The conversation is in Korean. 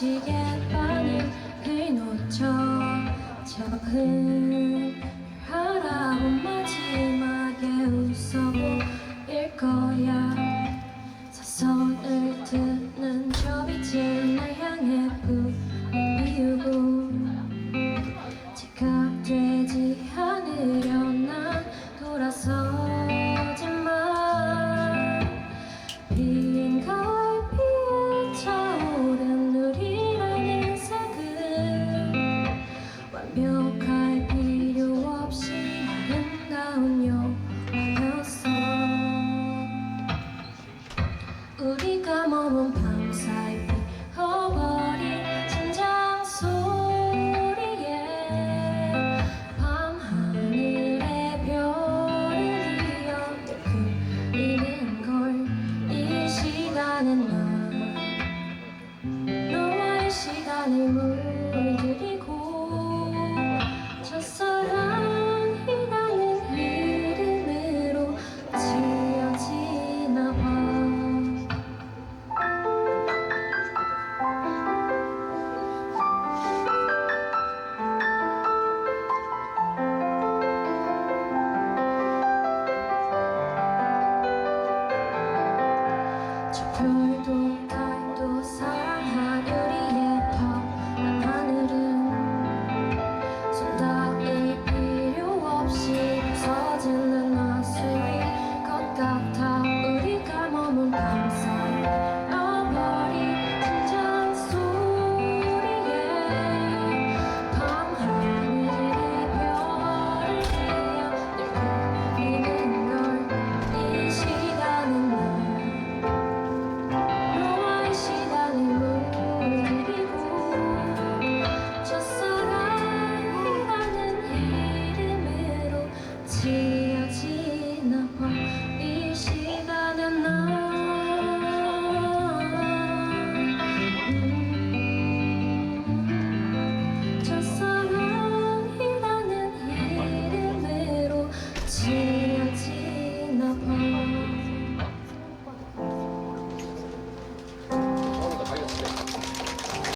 시계바늘을 놓쳐 작은 우리가 머문 밤 사이 허버린 천장 소리에 밤하늘의 별을 이어 그리는 걸 이 시간은 나. 너와의 시간을 to 아.